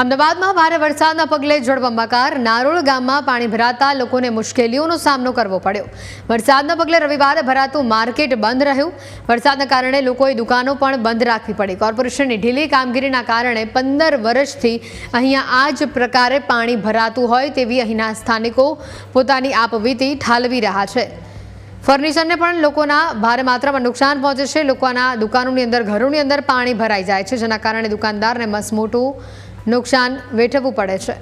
અમદાવાદમાં ભારે વરસાદના પગલે જળબંબાકાર નારોળ ગામમાં પાણી ભરાતા લોકોને મુશ્કેલીઓનો સામનો કરવો પડ્યો. વરસાદના પગલે રવિવારે ભરાતું માર્કેટ બંધ રહ્યું. વરસાદના કારણે લોકોએ દુકાનો પણ બંધ રાખવી પડી. કોર્પોરેશનની ઢીલી કામગીરીના કારણે પંદર વર્ષથી અહીંયા આ જ પ્રકારે પાણી ભરાતું હોય તેવી અહીંના સ્થાનિકો પોતાની આપવીતી ઠાલવી રહ્યા છે. ફર્નિચરને પણ લોકોના ભારે માત્રામાં નુકસાન પહોંચે છે. લોકોના દુકાનોની અંદર, ઘરોની અંદર પાણી ભરાઈ જાય છે, જેના કારણે દુકાનદારને મસમોટું નુકસાન વેઠવવું પડે છે.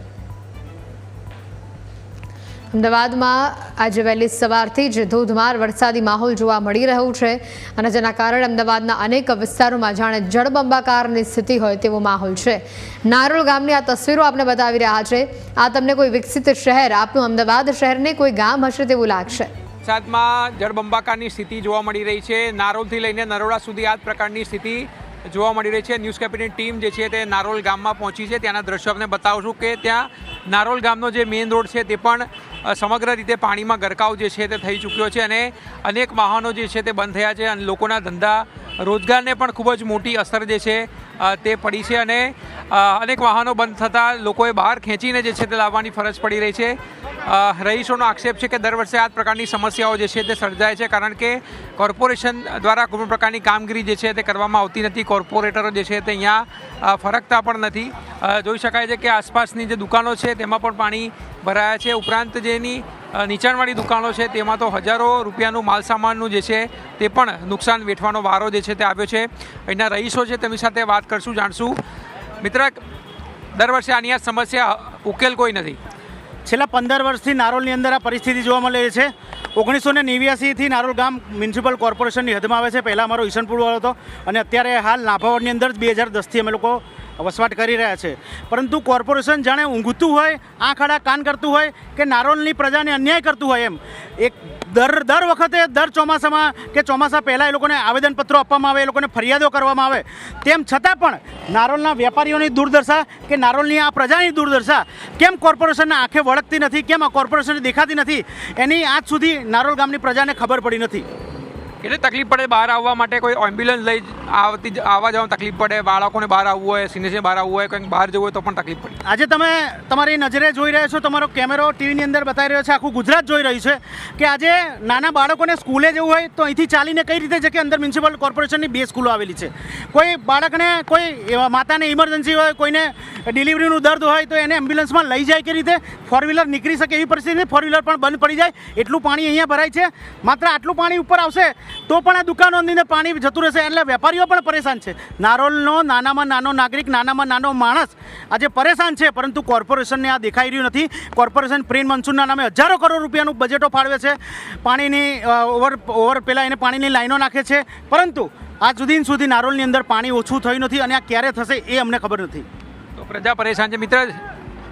અમદાવાદમાં આજે વહેલી સવારથી જ ધોધમાર વરસાદી માહોલ જોવા મળી રહ્યું છે અને જેના કારણે અમદાવાદના અનેક વિસ્તારોમાં જાણે જળબંબાકારની સ્થિતિ હોય તેવો માહોલ છે. નારોલ ગામની આ તસવીરો આપણે બતાવી રહ્યા છે. આ તમને કોઈ વિકસિત શહેર, આપનું અમદાવાદ શહેરને કોઈ ગામ હશે તેવું લાગશે. વરસાદમાં જળબંબાકારની સ્થિતિ જોવા મળી રહી છે. નારોલથી લઈને નરોડા સુધી આ પ્રકારની સ્થિતિ જોવા મળી રહી છે. ન્યૂઝ કેપિટની ટીમ જે છે તે નારોલ ગામમાં પહોંચી છે. ત્યાંના દ્રશ્યો આપણે બતાવું છું કે ત્યાં નારોલ ગામનો જે મેઇન રોડ છે તે પણ સમગ્ર રીતે પાણીમાં ગરકાવ જે છે તે થઈ ચૂક્યો છે અને અનેક વાહનો જે છે તે બંધ થયા છે અને લોકોના ધંધા રોજગારને પણ ખૂબ જ મોટી અસર જે છે તે પડી છે અને અનેક વાહનો બંધ થતાં લોકોએ બહાર ખેંચીને જે છે તે લાવવાની ફરજ પડી રહી છે. રહીશોનો આક્ષેપ છે કે દર વર્ષે આ પ્રકારની સમસ્યાઓ જે છે તે સર્જાય છે, કારણ કે કોર્પોરેશન દ્વારા કોઈપણ પ્રકારની કામગીરી જે છે તે કરવામાં આવતી નથી. કોર્પોરેટરો જે છે તે અહીંયા ફરકતા પણ નથી. જોઈ શકાય છે કે આસપાસની જે દુકાનો છે તેમાં પણ પાણી ભરાયા છે. ઉપરાંત જેની નીચાણવાળી દુકાનો છે તેમાં તો હજારો રૂપિયાનું માલસામાનનું જે છે તે પણ નુકસાન વેઠવાનો વારો જે છે તે આવ્યો છે. અહીંના રહીશો છે તેમની સાથે વાત કરશું, જાણશું. મિત્ર, દર વર્ષે આની આ સમસ્યા ઉકેલ કોઈ નથી. છેલ્લા પંદર વર્ષથી નારોલની અંદર આ પરિસ્થિતિ જોવા મળે છે. ઓગણીસો ને નેવ્યાસીથી નારોલ ગામ મ્યુનિસિપલ કોર્પોરેશનની હદમાં આવે છે. પહેલાં અમારો ઈશનપુર વાળો હતો અને અત્યારે હાલ નાભાવડની અંદર બે હજાર દસથી અમે લોકો વસવાટ કરી રહ્યા છે. પરંતુ કોર્પોરેશન જાણે ઊંઘતું હોય, આંખ કાન કરતું હોય કે નારોલની પ્રજાને અન્યાય કરતું હોય એમ. એક દર દર વખતે, દર ચોમાસામાં કે ચોમાસા પહેલાં એ લોકોને આવેદનપત્રો આપવામાં આવે, એ લોકોને ફરિયાદો કરવામાં આવે. તેમ છતાં પણ નારોલના વેપારીઓની દુર્દશા કે નારોલની આ પ્રજાની દુર્દશા કેમ કોર્પોરેશનને આંખે વળગતી નથી, કેમ આ કોર્પોરેશનને દેખાતી નથી, એની આજ સુધી નારોલ ગામની પ્રજાને ખબર પડી નથી. એટલે તકલીફ પડે બહાર આવવા માટે? કોઈ એમ્બ્યુલન્સ લઈ આવતી આવવા જવામાં તકલીફ પડે? બાળકોને બહાર આવવું હોય સિનિયરને બહાર આવવું હોય, કંઈક બહાર જવું હોય તો પણ તકલીફ પડે. આજે તમે તમારી નજરે જોઈ રહ્યા છો, તમારો કેમેરો ટીવીની અંદર બતાવી રહ્યો છે, આખું ગુજરાત જોઈ રહ્યું છે કે આજે નાના બાળકોને સ્કૂલે જવું હોય તો અહીંથી ચાલીને કઈ રીતે છે કે અંદર મ્યુનિસિપલ કોર્પોરેશનની બે સ્કૂલો આવેલી છે. કોઈ બાળકને કોઈ માતાને ઇમરજન્સી હોય, કોઈને ડિલિવરીનું દર્દ હોય તો એને એમ્બ્યુલન્સમાં લઈ જાય કે રીતે? ફોર વ્હીલર નીકળી શકે એવી પરિસ્થિતિ ફોર વ્હીલર પણ બંધ પડી જાય. એટલું પાણી અહીંયા ભરાય છે. માત્ર આટલું પાણી ઉપર આવશે તો પણ આ દુકાનોની અંદર પાણી જતું રહેશે એટલે વેપારીઓ પણ પરેશાન છે. નારોલનો નાનામાં નાનો નાગરિક, નાનામાં નાનો માણસ આજે પરેશાન છે, પરંતુ કોર્પોરેશનને આ દેખાઈ રહ્યું નથી. કોર્પોરેશન પ્રેમ મનસૂનના નામે હજારો કરોડ રૂપિયાનું બજેટો ફાળવે છે. પાણીની ઓવર ઓવર પેલા એને પાણીની લાઈનો નાખે છે. પરંતુ આજ સુધી સુધી નારોલની અંદર પાણી ઓછું થયું નથી અને આ ક્યારે થશે એ અમને ખબર નથી. તો પ્રજા પરેશાન છે. મિત્ર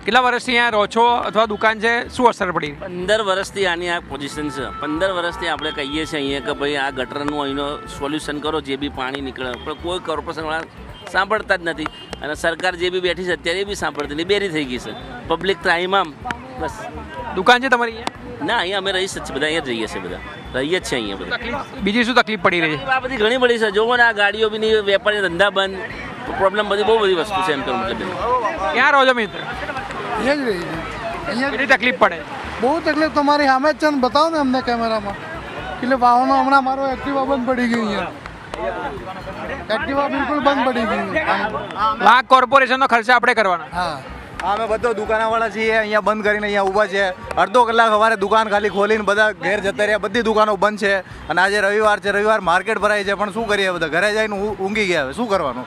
કેટલા વર્ષથી અહીંયા રહો છો અથવા દુકાન છે? શું અસર પડી? પંદર વર્ષથી આની આ પોઝિશન છે. પંદર વર્ષથી આપણે કહીએ છીએ અહીંયા કે ભાઈ આ ગટરનું અહીંનો સોલ્યુશન કરો જે બી પાણી નીકળે. પણ કોઈ કોર્પોરેશનવાળા સાંભળતા જ નથી. અને સરકાર જે બી બેઠી છે અત્યારે એ બી સાંભળતી નહીં બેરી થઈ ગઈ છે. પબ્લિક ત્રાહીમામ બસ. દુકાન છે તમારી અહીંયા? ના અહીંયા અમે રહી છીએ બધા. અહીંયા જ રહીએ છીએ બધા. રહીએ જ છે અહીંયા બધા. બીજી શું તકલીફ પડી રહી છે? આ બધી ઘણી બધી છે. જોવો ને આ ગાડીઓ બી નહીં વેપારી ધંધા બંધ. પ્રોબ્લેમ બધી બહુ બધી વસ્તુ છે એમ કહું મતલબ ક્યાં રહો છો મિત્ર? અહીંયા જ રહી અહીંયા કેટલી તકલીફ પડે? બહુ તકલીફ. તમારી સામે જ છે ને બતાવો ને અમને કેમેરામાં. એટલે વાહનો હમણાં મારો એક્ટિવા બંધ પડી ગયું અહીંયા એક્ટિવા બિલકુલ બંધ પડી ગઈ વાંક કોર્પોરેશનનો ખર્ચા આપણે કરવાના. હા. અમે બધો દુકાનવાળા છીએ અહીંયા બંધ કરીને અહીંયા ઊભા છે. અડધો કલાક સવારે દુકાન ખાલી ખોલીને બધા ઘેર જતા રહ્યા. બધી દુકાનો બંધ છે. અને આજે રવિવાર છે રવિવાર માર્કેટ ભરાય છે. પણ શું કરીએ બધા ઘરે જઈને ઊંઘી ગયા હવે. શું કરવાનું?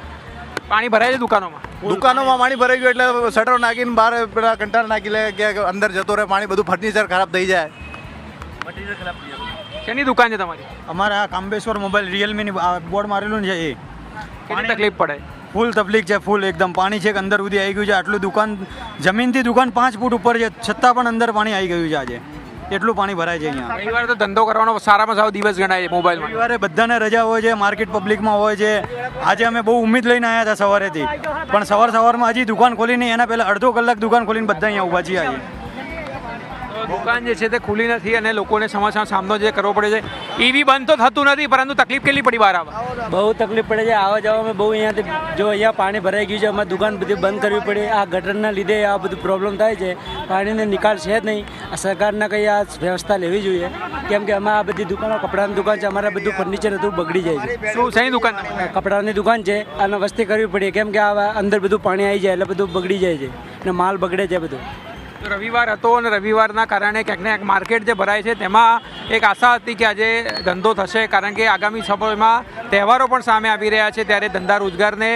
પાણી ભરાય છે દુકાનોમાં? દુકાનોમાં પાણી ભરાઈ ગયું એટલે શટર નાખીને બહાર પેલા કંટાળ નાખી લે કે અંદર જતો રહે પાણી બધું ફર્નિચર ખરાબ થઈ જાય. શેની દુકાન છે તમારી? અમારે આ કાંબેશ્વર મોબાઈલ રિયલમીની બોર્ડ મારેલું છે એ. પાણી તકલીફ પડે? ફૂલ તકલીફ છે ફૂલ એકદમ. પાણી છે કે અંદર સુધી આવી ગયું છે. આટલું દુકાન જમીનથી દુકાન પાંચ ફૂટ ઉપર છે છતાં પણ અંદર પાણી આવી ગયું છે આજે. એટલું પાણી ભરાય છે અહીંયા. રવિવારે તો ધંધો કરવાનો સારામાં સારો દિવસ ગણાય છે મોબાઈલમાં. રવિવારે બધાને રજા હોય છે માર્કેટ પબ્લિકમાં હોય છે. આજે અમે બહુ ઉમ્મીદ લઈને આવ્યા હતા સવારેથી. પણ સવાર સવારમાં હજી દુકાન ખોલીને એના પહેલાં અડધો કલાક દુકાન ખોલીને બધા અહીંયા ઊભા છીએ તો દુકાન જે છે તે ખુલ્લી નથી અને લોકોને સમસ્યાનો સામનો જે કરવો પડે છે. ઈવી બંધ તો થતું નથી પરંતુ તકલીફ કેટલી પડી બહાર આવે બહુ તકલીફ પડે છે. આવવા જવામાં બહુ અહીંયાથી જો અહીંયા પાણી ભરાઈ ગયું છે અમારે દુકાન બધી બંધ કરવી પડે. આ ગટરના લીધે આ બધું પ્રોબ્લેમ થાય છે. પાણીનો નિકાલ છે જ નહીં. આ સરકારના કંઈ આ વ્યવસ્થા લેવી જોઈએ. કેમ કે અમે આ બધી દુકાનો કપડાની દુકાન છે અમારે બધું ફર્નિચર હતું બગડી જાય છે. શું શેની દુકાન કપડાની દુકાન છે. અને વસ્તી કરવી પડી કેમ કે આ અંદર બધું પાણી આવી જાય એટલે બધું બગડી જાય છે. અને માલ બગડે છે બધું. રવિવાર હતો અને રવિવારના કારણે ક્યાંક ને ક્યાંક માર્કેટ જે ભરાય છે, તેમાં એક આશા હતી કે આજે ધંધો થશે. કારણ કે આગામી સમયમાં તહેવારો પણ સામે આવી રહ્યા છે, ત્યારે ધંધા રોજગારને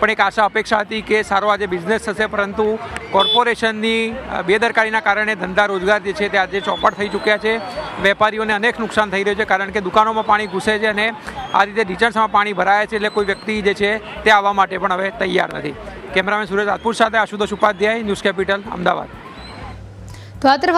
પણ એક આશા અપેક્ષા હતી કે સારો આજે બિઝનેસ થશે, પરંતુ કોર્પોરેશનની બેદરકારીના કારણે ધંધા રોજગાર જે છે તે આજે ચોપટ થઈ ચૂક્યા છે. વેપારીઓને અનેક નુકસાન થઈ રહ્યું છે, કારણ કે દુકાનોમાં પાણી ઘૂસે છે અને આ રીતે રિચર્સમાં પાણી ભરાય છે, એટલે કોઈ વ્યક્તિ જે છે તે આવવા માટે પણ હવે તૈયાર નથી. કેમેરામેન સુરેશ રાજપૂત સાથે આશુતોષ ઉપાધ્યાય, ન્યૂઝ કેપિટલ, અમદાવાદ. તો આ તરફ